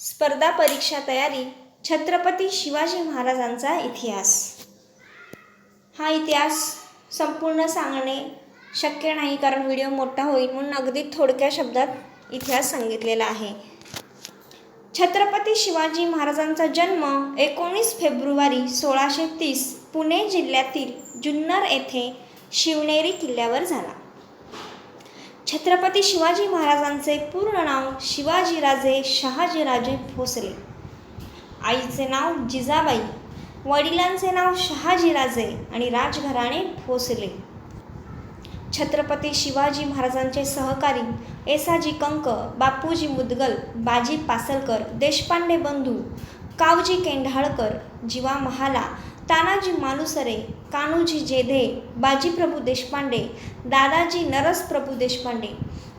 स्पर्धा परीक्षा तयारी छत्रपती शिवाजी महाराजांचा इतिहास. हा इतिहास संपूर्ण सांगणे शक्य नाही कारण व्हिडिओ मोठा होईल म्हणून अगदी थोडक्या शब्दात इतिहास सांगितलेला आहे. छत्रपती शिवाजी महाराजांचा जन्म एकोणीस फेब्रुवारी सोळाशे तीस पुणे जिल्ह्यातील जुन्नर येथे शिवनेरी किल्ल्यावर झाला. छत्रपती शिवाजी महाराजांचे पूर्ण नाव शिवाजीराजे शहाजीराजे भोसले. आईचे नाव जिजाबाई वडिलांचे नाव शहाजीराजे आणि राजघराणे भोसले. छत्रपती शिवाजी महाराजांचे सहकारी एसाजी कंक बापूजी मुदगल बाजी पासलकर देशपांडे बंधू कावजी केंढाळकर जिवा महाला तानाजी मालुसरे कान्होजी जेधे बाजीप्रभू देशपांडे दादाजी नरस प्रभू देशपांडे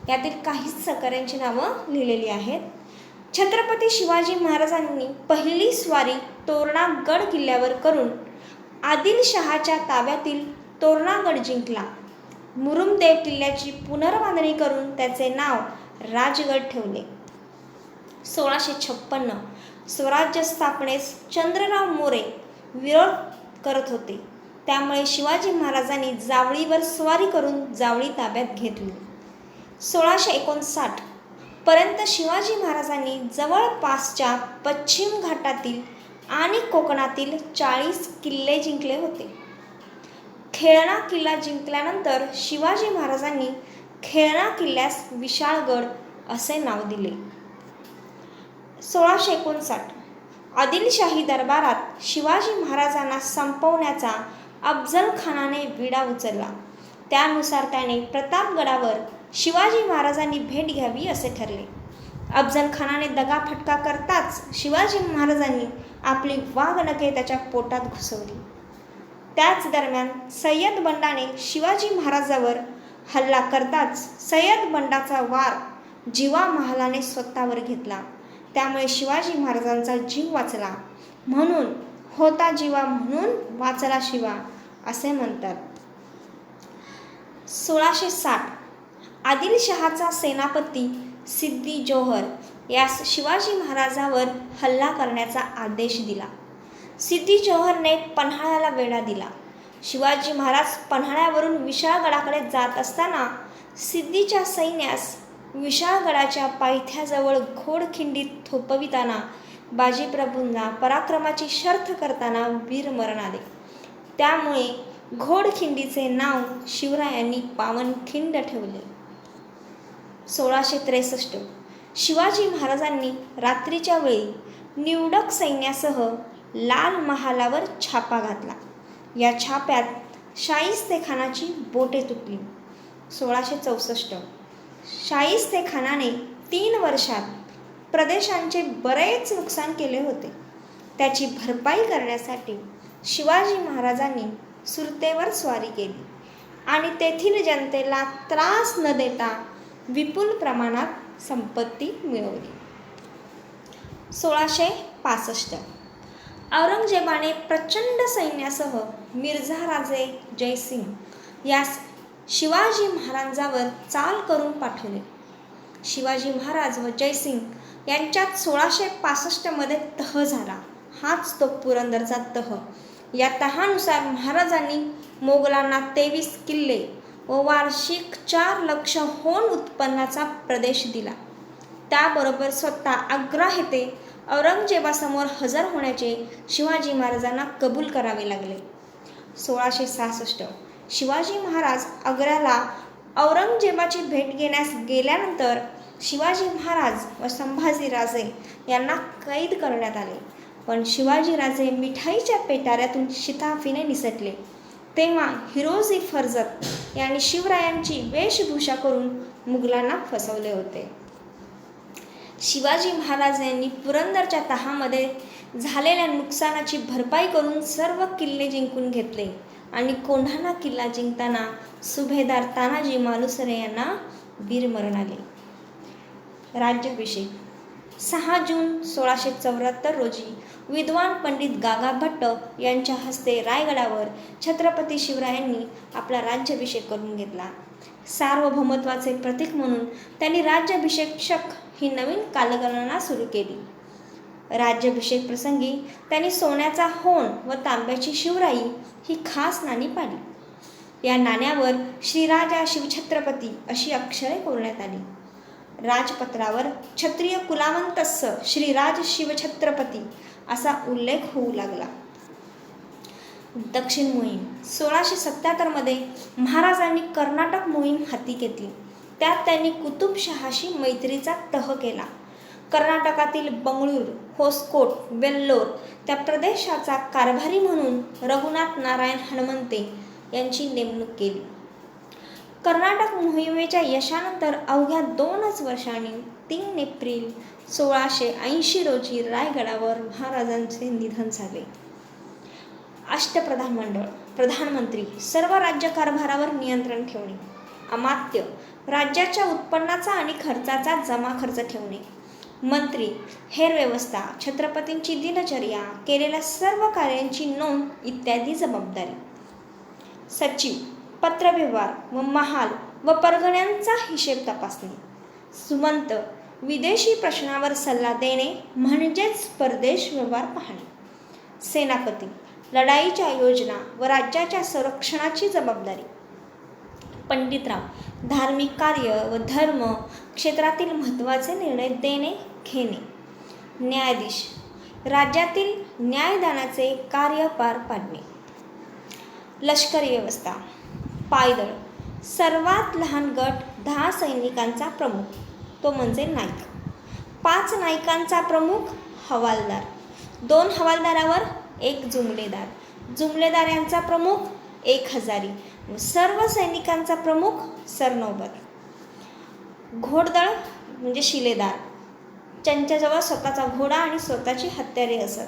यातील काही सहकाऱ्यांची नावं लिहिलेली आहेत. छत्रपती शिवाजी महाराजांनी पहिली स्वारी तोरणागड किल्ल्यावर करून आदिलशहाच्या ताब्यातील तोरणागड जिंकला. मुरुमदेव किल्ल्याची पुनर्बांधणी करून त्याचे नाव राजगड ठेवले. सोळाशे छप्पन्न स्वराज्य स्थापनेस चंद्रराव मोरे विरोध करत होते. त्यामुळे शिवाजी महाराजांनी जावळीवर स्वारी करून जावळी ताब्यात घेतली. सोळाशे एकोणसाठ पर्यंत शिवाजी महाराजांनी जवळपासच्या पश्चिम घाटातील आणि कोकणातील चाळीस किल्ले जिंकले होते. खेळणा किल्ला जिंकल्यानंतर शिवाजी महाराजांनी खेळणा किल्ल्यास विशाळगड असे नाव दिले. सोळाशे एकोणसाठ आदिलशाही दरबारात शिवाजी महाराजांना संपवण्याचा अफजल खानाने विडा उचलला. त्यानुसार त्याने प्रतापगडावर शिवाजी महाराजांनी भेट घ्यावी असे ठरले. अफजल खानाने दगाफटका करताच शिवाजी महाराजांनी आपली वाघनखे त्याच्या पोटात घुसवली. त्याच दरम्यान सय्यद बंडाने शिवाजी महाराजावर हल्ला करताच सय्यद बंडाचा वार जीवा महालाने स्वतःवर घेतला. त्यामुळे शिवाजी महाराजांचा जीव वाचला. म्हणून होता जीवा म्हणून वाचला शिवा असे म्हणतात. सोळाशे साठ. आदिलशहाचा सेनापती सिद्दी जोहर यास शिवाजी महाराजावर हल्ला करण्याचा आदेश दिला. सिद्दी जोहरने पन्हाळ्याला वेढा दिला. शिवाजी महाराज पन्हाळ्यावरून विशाळगडाकडे जात असताना सिद्धीच्या सैन्यास विशाळगडाच्या पायथ्याजवळ घोडखिंडीत थोपविताना बाजीप्रभूंना पराक्रमाची शर्थ करताना वीरमरण आले. त्यामुळे घोडखिंडीचे नाव शिवरायांनी पावनखिंड ठेवले. सोळाशे त्रेसष्ट. शिवाजी महाराजांनी रात्रीच्या वेळी निवडक सैन्यासह लाल महालावर छापा घातला. या छाप्यात शाहिस्तेखानाची बोटे तुटली. सोळाशे चौसष्ट. शाहिस्तेखानाने तीन वर्षात प्रदेशांचे बरेच नुकसान केले होते. त्याची भरपाई करण्यासाठी शिवाजी महाराजांनी सुरतेवर स्वारी केली आणि तेथील जनतेला त्रास न देता विपुल प्रमाणात संपत्ती मिळवली. सोळाशे पासष्ट. औरंगजेबाने प्रचंड सैन्यासह मिर्झा राजे जयसिंग यास शिवाजी महाराजांवर चाल करून पाठवले. शिवाजी महाराज व जयसिंग यांच्यात सोळाशे पासष्टमध्ये तह झाला. हाच तो पुरंदरचा तह. या तहानुसार महाराजांनी मोगलांना तेवीस किल्ले व वार्षिक चार लक्ष होन उत्पन्नाचा प्रदेश दिला. त्याबरोबर स्वतः आग्रा येथे औरंगजेबासमोर हजर होण्याचे शिवाजी महाराजांना कबूल करावे लागले. सोळाशे सहासष्ट शिवाजी महाराज आग्र्याला औरंगजेबाची भेट घेण्यास गेल्यानंतर शिवाजी महाराज व संभाजीराजे यांना कैद करण्यात आले. पण शिवाजीराजे मिठाईच्या पेटाऱ्यातून शिताफीने निसटले. तेव्हा हिरोजी फर्जत यांनी शिवरायांची वेशभूषा करून मुघलांना फसवले होते. शिवाजी महाराज यांनी पुरंदरच्या तहामध्ये झालेल्या नुकसानाची भरपाई करून सर्व किल्ले जिंकून घेतले. आणि कोंढाणा किल्ला जिंकताना सुभेदार तानाजी मालुसरे यांना वीरमरण आले. राज्याभिषेक. सहा जून सोळाशे चौऱ्याहत्तर रोजी विद्वान पंडित गागा भट्ट यांच्या हस्ते रायगडावर छत्रपती शिवरायांनी आपला राज्याभिषेक करून घेतला. सार्वभौमत्वाचे प्रतीक म्हणून त्यांनी राज्याभिषेक शक ही नवीन कालगणना सुरू केली. राज्याभिषेक प्रसंगी त्यांनी सोन्याचा होण व तांब्याची शिवराई ही खास नाणी पाडली या नाण्यावर श्रीराजा शिवछत्रपती अशी अक्षरे कोरण्यात आली. राजपत्रावर क्षत्रिय कुलावंतस्स श्रीराज शिवछत्रपती असा उल्लेख होऊ लागला. दक्षिण मोहीम सोळाशे सत्याहत्तरमध्ये महाराजांनी कर्नाटक मोहीम हाती घेतली. त्यात त्यांनी कुतुबशहाशी मैत्रीचा तह केला. कर्नाटकातील बंगळूर होसकोट वेल्लोर त्या प्रदेशाचा कारभारी म्हणून रघुनाथ नारायण हनुमंते यांची नेमणूक केली. कर्नाटक मोहिमेच्या यशानंतर अवघ्या दोनच वर्षांनी तीन एप्रिल सोळाशे ऐंशी रोजी रायगडावर महाराजांचे निधन झाले. अष्टप्रधान मंडळ प्रधानमंत्री सर्व राज्य कारभारावर नियंत्रण ठेवणे अमात्य राज्याच्या उत्पन्नाचा आणि खर्चाचा जमा खर्च ठेवणे मंत्री हेर व्यवस्था छत्रपतींची दिनचर्या केलेल्या सर्व कार्यांची नोंद इत्यादी जबाबदारी. सचिव पत्रव्यवहार व महाल व परगण्यांचा हिशेब तपासणे. सुमंत विदेशी प्रश्नावर सल्ला देणे म्हणजेच परदेश व्यवहार पाहणे. सेनापती लढाईच्या योजना व राज्याच्या संरक्षणाची जबाबदारी. पंडितराव धार्मिक कार्य व धर्म क्षेत्रातील महत्त्वाचे निर्णय देणे घेणे न्यायाधीश. राज्यातील न्यायदानाचे कार्य पार पाडणे. लष्करी व्यवस्था. पायदळ. सर्वात लहान गट दहा सैनिकांचा प्रमुख. तो म्हणजे नाईक पाच नायकांचा प्रमुख हवालदार. दोन हवालदारावर एक जुमलेदार. जुमलेदार यांचा प्रमुख एक हजारी. सर्व सैनिकांचा प्रमुख सरनौबत. घोडदळ म्हणजे शिलेदार. ज्यांच्याजवळ स्वतःचा घोडा आणि स्वतःची हत्यारे असत.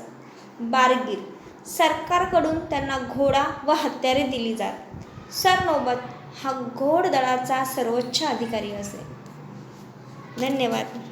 बारगीर. सरकारकडून त्यांना घोडा व हत्यारे दिली जात. सरनोबत हा घोडदळाचा सर्वोच्च अधिकारी असे. धन्यवाद.